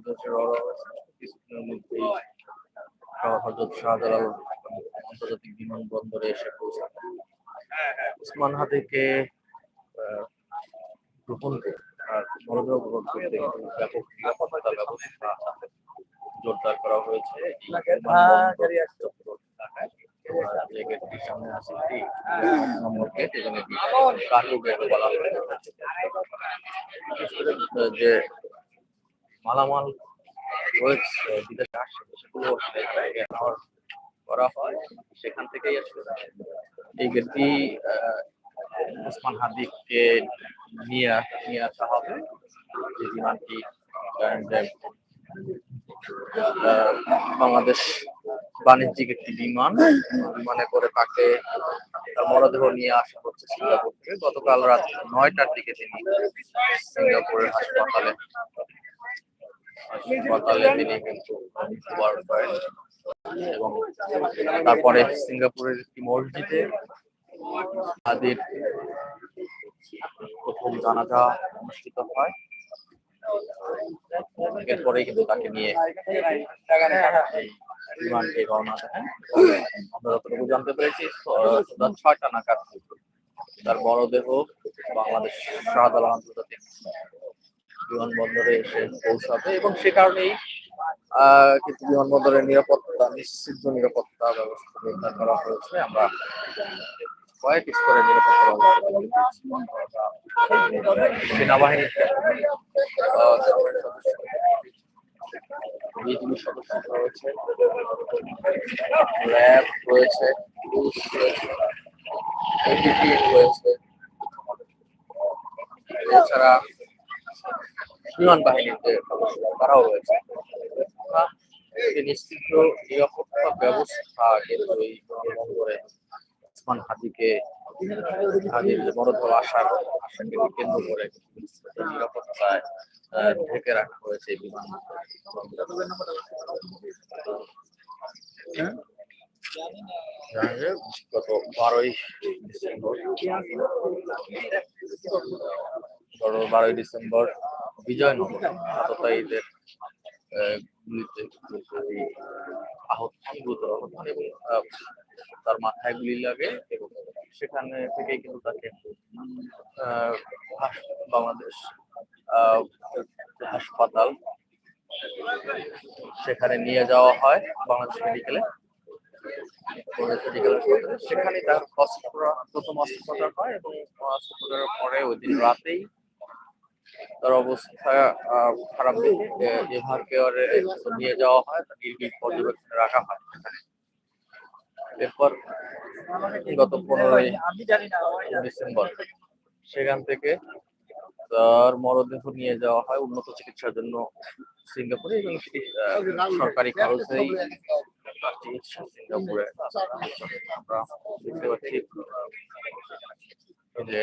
উদ্দেশ্যে রওনা মধ্যেই হজরত শাহজালাল আন্তর্জাতিক বিমানবন্দরে এসে পৌঁছাবে উসমান হাদিকে গ্রহণ আর মরদেহ গ্রহণ করতে ব্যাপক নিরাপত্তা ব্যবস্থা জোরদার করা হয়েছে। যে মালামাল রয়েছে, বিদেশে আসছে সেগুলো করা হয়। সেখান থেকেই আসলে এই গেটটি ওসমান হাদিককে নিয়ে নিয়ে আসা হবে। যে বিমানটি বাংলাদেশ বাণিজ্যিক একটি বিমান। বিমানে করে তাকে তার মরদেহ নিয়ে আসা হচ্ছে সিঙ্গাপুর থেকে গতকাল রাত নয়টার দিকে তিনি সিঙ্গাপুরের হাসপাতালে তিনি কিন্তু মৃত্যুবরণ করেন এবং তারপরে সিঙ্গাপুরের একটি মসজিদে তাদের প্রথম জানাজা অনুষ্ঠিত হয়। এরপরেই কিন্তু তাকে নিয়ে বিমানটি রওনা দেন। আমরা যতটুকু জানতে পেরেছি ছয়টা নাগাদ তার মরদেহ বাংলাদেশ শাহজালাল আন্তর্জাতিক বিমানবন্দরে এসে পৌঁছাবে এবং সে কারণেই কিন্তু বিমানবন্দরের নিরাপত্তা, নিশ্চিত নিরাপত্তা ব্যবস্থা জোরদার করা হয়েছে। আমরা কয়েক স্তরের নিরাপত্তা রয়েছে। রয়েছে। এছাড়া বিমান বাহিনীর যে তারাও রয়েছে। নিশ্চিত নিরাপত্তা ব্যবস্থা কিন্তু এই বিমানবন্দরে ওসমান হাদিকে যে মরদেহ আসার আশাকে কেন্দ্র করে নিরাপত্তায় ঢেকে রাখা হয়েছে বিমান গত বারোই ডিসেম্বর গত বারোই ডিসেম্বর বিজয়নগর। আততায়ীদের গুলিতে আহত আহত হন এবং তার মাথায় গুলি লাগে এবং সেখানে থেকেই কিন্তু তাকে বাংলাদেশ হাসপাতাল সেখানে নিয়ে যাওয়া হয়, বাংলাদেশ মেডিকেলে সেখানে তার অস্ত্রোপচার প্রথম অস্ত্রোপচার হয় এবং অস্ত্রোপচারের পরে ওই দিন রাতেই তার অবস্থা খারাপ এভার কেয়ারে নিয়ে যাওয়া হয় তাকে নির্বিঘ্ন পর্যবেক্ষণে রাখা হয়। এরপর গত পনেরোই ডিসেম্বর, সেখান থেকে তার মরদেহ নিয়ে যাওয়া হয় উন্নত চিকিৎসার জন্য সিঙ্গাপুরে এবং সরকারি খরচেই চিকিৎসা সিঙ্গাপুরে। আমরা দেখতে পাচ্ছি যে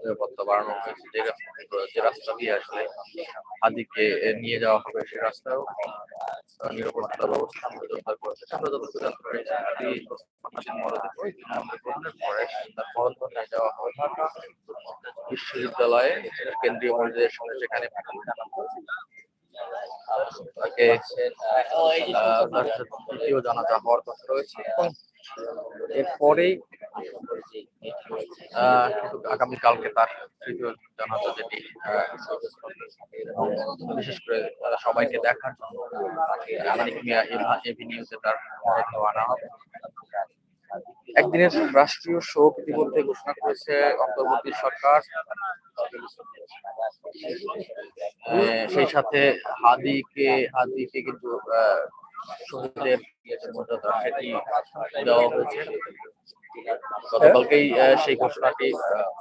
নিরাপত্তা বাড়ানো হয়েছে যে রাস্তা- যে রাস্তা দিয়ে আসলে হাদিকে নিয়ে যাওয়া হবে সেই রাস্তাও। নিরাপত্তা ব্যবস্থা জোরদার করেছে আমরা যতটুকু জানতে পেরেছি হাদি হাদির মরদেহ গ্রহণের পরে তার নিয়ে যাওয়া হবে বিশ্ববিদ্যালয়ে কেন্দ্রীয় মসজিদের সামনে সেখানে তাকে আহ, তার তৃতীয় জানাজা হওয়ার কথা রয়েছে। এরপরেই আগামীকালকে তার বিশেষ করে সবাইকে দেখার জন্য আধুনিক মিয়া এভা- এভিনিউতে তার আনা হবে। একদিনের রাষ্ট্রীয় শোক ইতিমধ্যে ঘোষণা করেছে অন্তর্বর্তী সরকার। সেই সাথে হাদিকে হাদিকে কিন্তু শহীদের মর্যাদা সেটি দেওয়া হয়েছে। গতকালকেই সেই ঘোষণাটি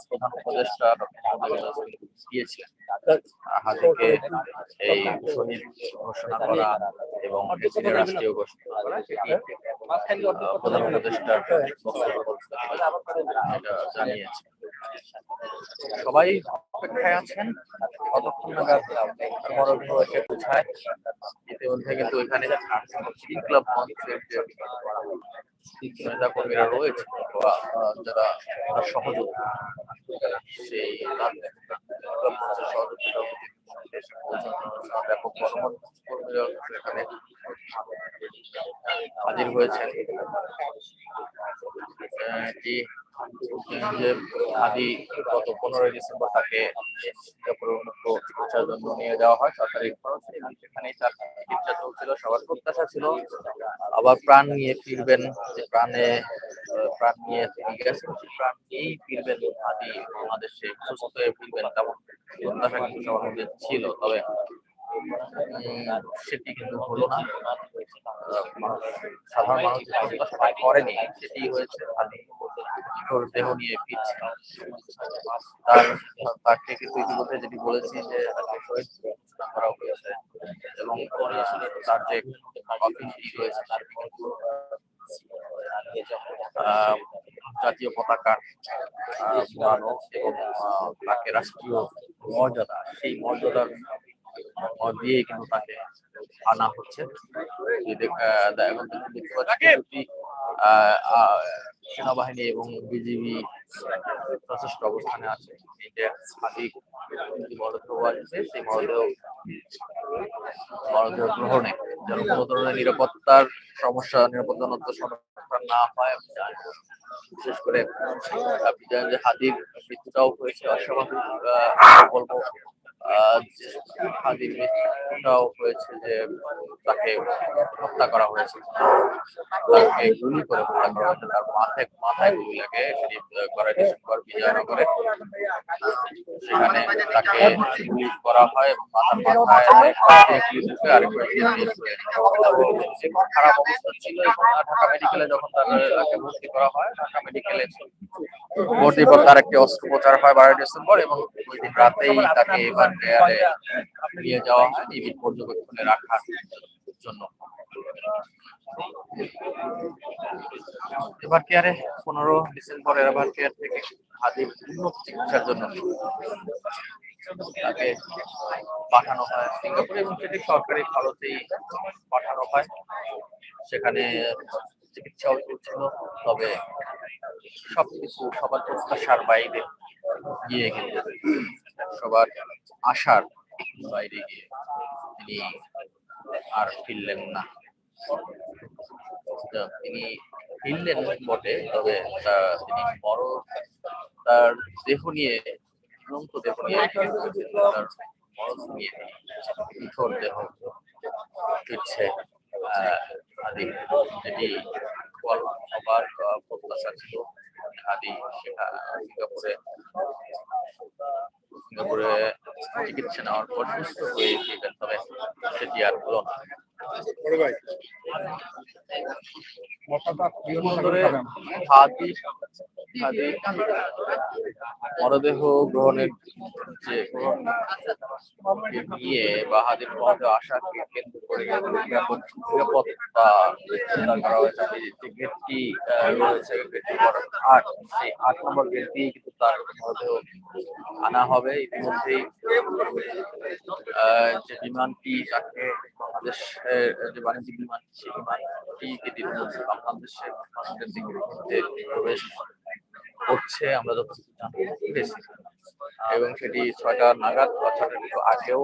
প্রধান উপদেষ্টা দিয়েছিলেন। হাদিকে এই ঘোষণা করা এবং রাষ্ট্রীয় ঘোষণা করা সেটি প্রধান উপদেষ্টার জানিয়েছে সবাই অপেক্ষায় আছেন। কতক্ষণ নাগাদ এসে ইতিমধ্যে কিন্তু এখানে ক্লাব মঞ্চের যে কর্মীরা রয়েছে বা যারা সহযোগী, সেই পৌঁছানোর ব্যাপক গণমত কর্মীরা এখানে হাজির হয়েছেন। এটি আদি গত পনেরোই ডিসেম্বর তাকে সিঙ্গাপুরের উন্নত চিকিৎসার জন্য নিয়ে যাওয়া হয়। সরকারি খরচে সেখানেই তার চিকিৎসা চলছিল, সবার প্রত্যাশা ছিল। আবার প্রাণ নিয়ে ফিরবেন যে প্রাণে প্রাণ নিয়ে তিনি গেছেন, সেই প্রাণ নিয়েই ফিরবেন আদি বাংলাদেশে, সুস্থ হয়ে ফিরবেন তেমন প্রত্যাশা কিন্তু সবার মধ্যে ছিল। তবে সেটি কিন্তু হলো না। সাধারণ মানুষ করেনি। সেটি হয়েছে আদি কিশোর দেহ নিয়ে ফিরছে। তার তাকে কিন্তু ইতিমধ্যে যেটি বলেছি যে শহীদ করা হয়েছে এবং তার যে অফিসটি রয়েছে তার কিন্তু জাতীয় পতাকা আহ, এবং তাকে রাষ্ট্রীয় মর্যাদা সেই মর্যাদার দিয়ে কিন্তু তাকে আনা হচ্ছে। এখন দেখতে পাচ্ছি সেনাবাহিনী এবং বিজিবি যথেষ্ট অবস্থানে আছে। এই যে মরদেহ সেই মরদেহ মরদেহ গ্রহণে যেন কোনো ধরনের নিরাপত্তার সমস্যা নিরাপত্তানত সমস্যা না হয় বিশেষ করে আপনি জানেন যে হাদির মৃত্যুটাও হয়েছে। অস্বাভাবিক আহ, মৃত্যুটাও হয়েছে যে তাকে হত্যা করা হয়েছে। তাকে গুলি করে হত্যা করা হয়েছে। তার মাথায় মাথায় গুলি লাগে। ডিসেম্বর বিজয়নগরে। সেখানে তাকে গুলি করা হয় এবং মাথার মাথায় খারাপ অবস্থা ছিল ঢাকা মেডিকেলে যখন তাকে ভর্তি করা হয়, ঢাকা মেডিকেলে ভর্তি পর তার একটি অস্ত্রোপচার হয় বারোই ডিসেম্বর এবং ওই দিন রাতেই তাকে এবার কেয়ারে নিয়ে যাওয়া হয় নিবিড় পর্যবেক্ষণে রাখার জন্য। এবার কেয়ারে পনেরো ডিসেম্বর এবার কেয়ার থেকে হাদির উন্নত চিকিৎসার জন্য তাকে পাঠানো হয়। সিঙ্গাপুরে এবং সেটি সরকারি খরচেই পাঠানো হয়। সেখানে চিকিৎসাও চলছিল তবে সবকিছু সবার প্রত্যাশার বাইরে গিয়ে কিন্তু সবার আশার বাইরে গিয়ে তিনি আর ফিরলেন না। তিনি ফিরলেন বটে, তবে তিনি বড় তার দেহ নিয়ে ঝুলন্ত দেহ নিয়ে তার মরদেহ নিয়ে কিশোর দেহ ফিরছে। আদি যেটি সবার প্রত্যাশা ছিল আদি সেখা- সিঙ্গাপুরে সিঙ্গাপুরে চিকিৎসা নেওয়ার পর সুস্থ হয়ে ফিরবেন তবে সেটি আর হলো না। মরদেহ গ্রহণের যে নিয়ে বা হাদির মধ্যে আসা কেন্দ্র করে নিরাপত্তা আট সেই আট নম্বর গেট দিয়ে কিন্তু তার আনা হবে ইতিমধ্যেই যে বিমানটি তাকে বাংলাদেশের যে বাণিজ্যিক বিমান সেই বিমানটি ইতিমধ্যে বাংলাদেশের দিকে প্রবেশ করছে আমরা যতটুকু পেরেছি এবং সেটি ছয়টা নাগাদ বা ছয়টার আগেও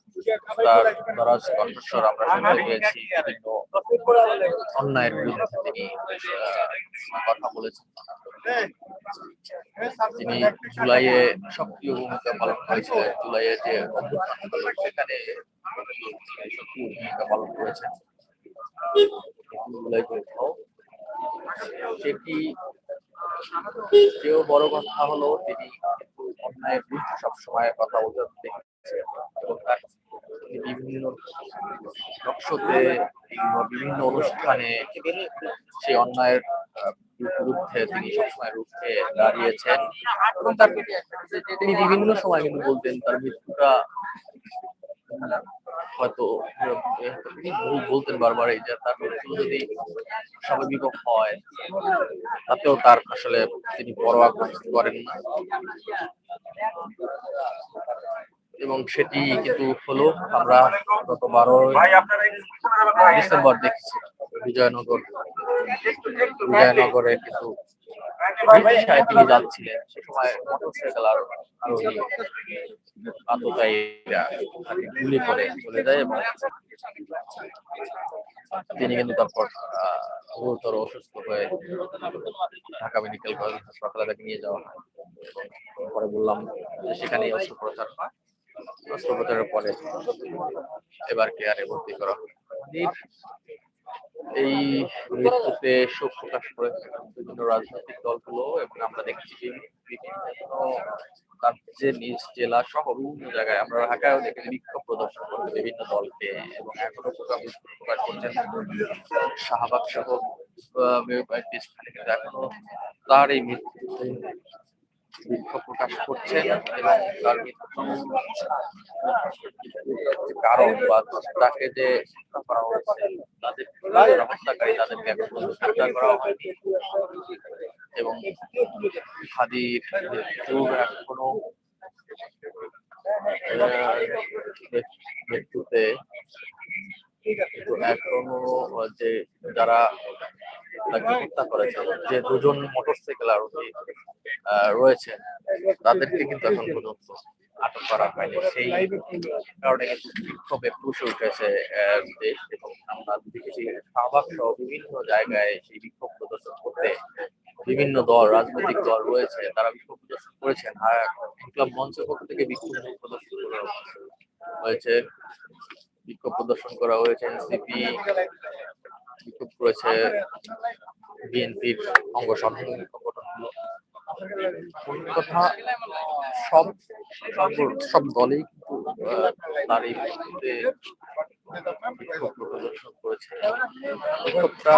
তার দরাজ কণ্ঠস্বর আমরা শুনতে পেয়েছি, বিভিন্ন অন্যায়ের বিরুদ্ধে তিনি কথা বলেছেন। তিনি জুলাইয়ে সক্রিয় ভূমিকা পালন করেছিলেন, জুলাইয়ে যে সেখানে সক্রিয় ভূমিকা পালন করেছেন। জুলাই সেটি কেউ বড় কথা হলো তিনি অন্যায়ের বিরুদ্ধে সবসময় কথা বলতে এবং তার বিভিন্ন টকশোতে কিংবা বিভিন্ন অনুষ্ঠানে সেই অন্যায়ের বিরুদ্ধে তিনি সবসময় রুখে দাঁড়িয়েছেন এবং তার তিনি বিভিন্ন সময় কিন্তু বলতেন তার মৃত্যুটা হয়তো তিনি বলতেন বারবার, এই যে তার মৃত্যু যদি স্বাভাবিক হয়, তাতেও তার আসলে তিনি পরোয়া করতে করেন না। এবং সেটি কিন্তু হলো আমরা গত বারো ডিসেম্বর দেখেছি, বিজয়নগর, বিজয়নগরে কিন্তু তিনি যাচ্ছিলেন। সে সময় মোটরসাইকেল আর আরোহী আততায়ীরা গুলি করে চলে যায় এবং তিনি কিন্তু তারপর গুরুতর অসুস্থ হয়ে ঢাকা মেডিকেল কলেজ হাসপাতালে তাকে নিয়ে যাওয়া হয়। এবং পরে বললাম যে সেখানেই অস্ত্রোপচার হয়। অস্ত্রোপচারের পরে এবার কেয়ারে ভর্তি করা হয়। এই- মৃত্যুতে শোক প্রকাশ করেছে বিভিন্ন রাজনৈতিক দলগুলো এবং আমরা দেখছি যে বিভিন্ন রাজ্যের নিজ জেলা সহ বিভিন্ন জায়গায় আমরা ঢাকায় দেখেছি বিক্ষোভ প্রদর্শন করছে বিভিন্ন দলকে এবং এখনও প্রকাশ করছেন শাহবাগ সহ কয়েকটি স্থানে কিন্তু এখনও তার এই মৃত্যুতে বিক্ষোভ প্রকাশ করছেন এবং তার মৃত্যু কারণ বা তাকে যে করা হয়েছে, তাদের হত্যাকারী তাদেরকে এখন গ্রেপ্তার করা হয়নি। এবং হাদির এখনও মৃত্যুতে এখনও যে যারা তাকে হত্যা করেছে যে দুজন মোটরসাইকেল আরোহী আহ, রয়েছেন তাদেরকে কিন্তু এখন পর্যন্ত আটক করা হয়নি। সেই কারণে কিন্তু বিক্ষোভে ফুসে উঠেছে দেশ এবং আমরা দেখেছি শাহবাগ সহ বিভিন্ন জায়গায় সেই বিক্ষোভ প্রদর্শন করতে বিভিন্ন দল রাজনৈতিক দল রয়েছে তারা বিক্ষোভ প্রদর্শন করেছেন। আর ইনকলাব মঞ্চের পক্ষ থেকে বিক্ষোভ প্রদর্শন করা হয়েছে। বিক্ষোভ প্রদর্শন করা হয়েছে এনসিপি বিক্ষোভ করেছে বিএনপির অঙ্গ সংগঠনগুলো কথা সব সব- দলেই তার এই প্রদর্শন করেছে। বিক্ষোভটা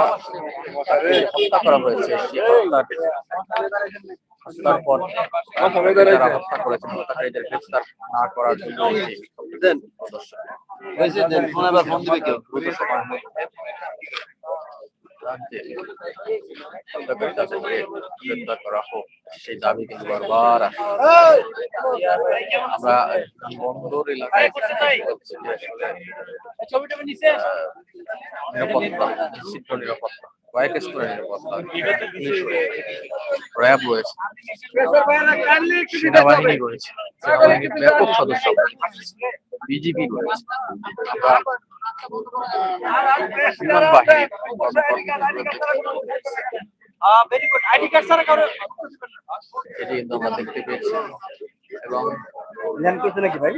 হত্যা করা হয়েছে সেই হত্যার হত্যার পর যারা হত্যা করেছে হত্যাকারীদের গ্রেফতার না করার জন্য বিক্ষোভ প্রদর্শন হত্যাকারী তাদেরকে গ্রেফতার করা হোক সেই দাবি কিন্তু বারবার আমরা বন্দর এলাকায় নিরাপত্তা নিশ্চিত নিরাপত্তা। কয়েক র্যাব রয়েছে সেনাবাহিনী রয়েছে সেনাবাহিনীর ব্যাপক সদস্য। বিজিবি রয়েছে বিমান বাহিনীর এটি কিন্তু আমরা দেখতে পেয়েছি। এবং ধ্যান করছে নাকি ভাই?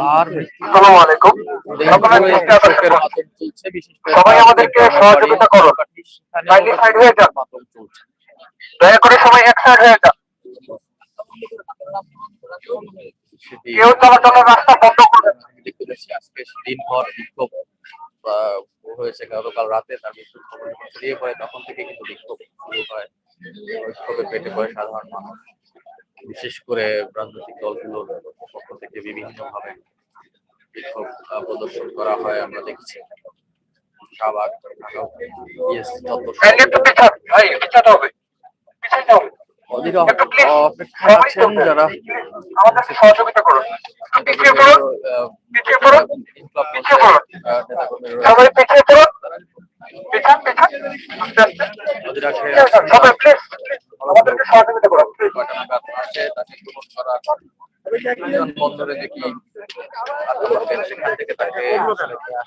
আর আসসালামু আলাইকুম। চলছে বিশেষ করে সবাই আমাদেরকে সহযোগিতা হয়ে যান। দয়া করে সবাই এক সাইড হয়ে যান। সেটি কেউ চলাচলের রাস্তা বন্ধ করবেন না। দেখতে পাচ্ছি আজকে দিনভর বিক্ষোভ হয়েছে গতকাল রাতে তার মৃত্যুর খবর ছড়িয়ে পড়ে তখন থেকে কিন্তু বিক্ষোভ শুরু হয়। পেটে পড়ে সাধারণ মানুষ। বিশেষ করে রাজনৈতিক দলগুলোর পক্ষ থেকে বিভিন্ন ভাবে বিক্ষোভ প্রদর্শন করা হয় আমরা দেখছি। শাহবাগ আছেন যারা। আমাদেরকে সহযোগিতা করুন। পিছিয়ে পড়ুন। পিছিয়ে পড়ুন। পিছিয়ে পড়ুন। সবাই পিছিয়ে পড়ুন। পিছান সবাই প্লিজ আমাদেরকে সহযোগিতা করুন। কয়টা নাগাদ আসে তাকে গ্রহণ করা বিমানবন্দরে দেখি আটকাবেন সেখান থেকে তাকে আসলে নিয়ে আসা হিসাব থেকে এদিকে চাপ দিচ্ছে। সেটি কিন্তু আসলে এরা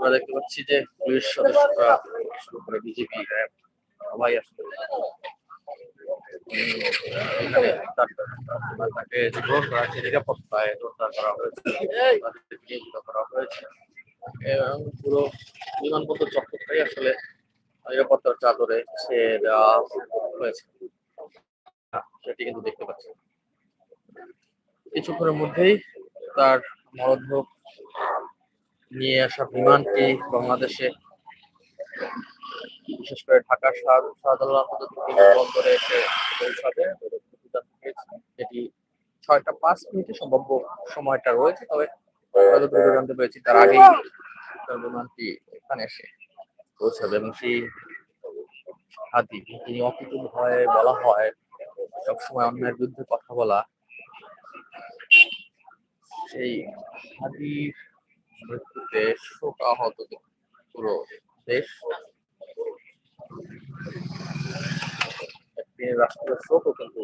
আমরা দেখতে পাচ্ছি যে পুলিশ সদস্যরা শুরু করে বিজেপি, সবাই আসলে নিরাপত্তায় করা হয়েছে করা হয়েছে। পুরো বিমানবন্দর আসলে নিরাপত্তার চাদরে ছেয়ে দেওয়া হয়েছে। সেটি কিন্তু দেখতে পাচ্ছি। কিছুক্ষণের মধ্যেই তার মরদেহ নিয়ে আসা বিমানটি বাংলাদেশে, বিশেষ করে ঢাকা শাহ- শাহজালাল আন্তর্জাতিক বিমানবন্দরে এসে পৌঁছাবে। এটি ছয়টা পাঁচ মিনিটে সম্ভাব্য সময়টা রয়েছে, তবে যতটুকু জানতে পেরেছি তার আগেই বিমানটি এখানে এসে পৌঁছাবে এবং সেই হাতি তিনি অকুতুল হয় বলা হয়, সবসময় অন্যের বিরুদ্ধে কথা বলা, সেই হাদির মৃত্যুতে শোক আহত পুরো দেশ একটি রাষ্ট্রীয় শোকও কিন্তু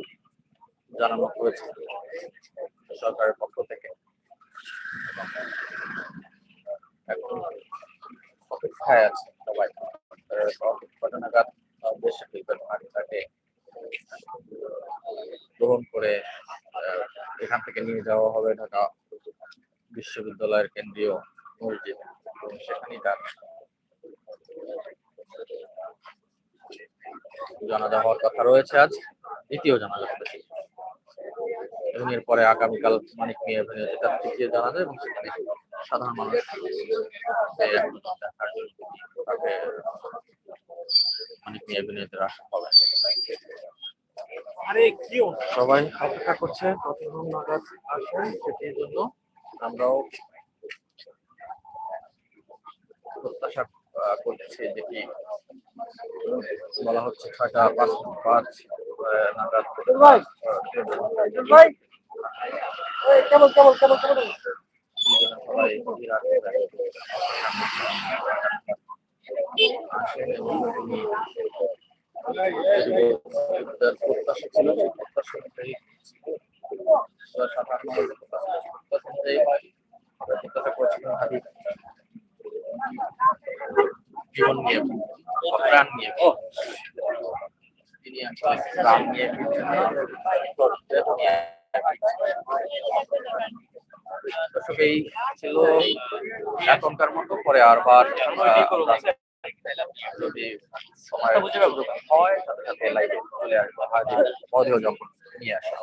জানানো হয়েছে সরকারের পক্ষ থেকে। এখন অপেক্ষায় আছে সবাই। নাগাদ দেশে গ্রহণ করে এখান থেকে নিয়ে যাওয়া হবে ঢাকা বিশ্ববিদ্যালয়ের কেন্দ্রীয় মসজিদ এবং সেখানেই তার জানাজা হওয়ার কথা রয়েছে আজ দ্বিতীয় জানাজা হবে এবং এরপরে আগামীকাল মানিক মিয়া এভিনিউ যেটা তৃতীয় জানাজা এবং সেখানে সাধারণ মানুষ তাকে মানিক মিয়া হবে আরে কি সবাই অপেক্ষা করছে কতক্ষণ নাগাদ আসে সেটির জন্য। আমরাও প্রত্যাশা করছি যেটি বলা হচ্ছে ছয়টা পাঁচ পাঁচ নাগাদ কেমন কেমন কেমন কেমন প্রত্যাশা ছিল প্রত্যাশা অনুযায়ী সাধারণ মানুষের প্রত্যাশা অনুযায়ী আমরা প্রত্যাশা করছিলাম হাদিস জীবন নিয়ে প্রাণ নিয়ে তিনি আসলে প্রাণ নিয়ে ফিরছেন না, দেহ নিয়ে ফিরছেন। দর্শক এই ছিল এখনকার মতো পরে আরবার যদি সময় হয় তাহলে লাইভে চলে আসব। হাজির অডিও যখন নিয়ে আসা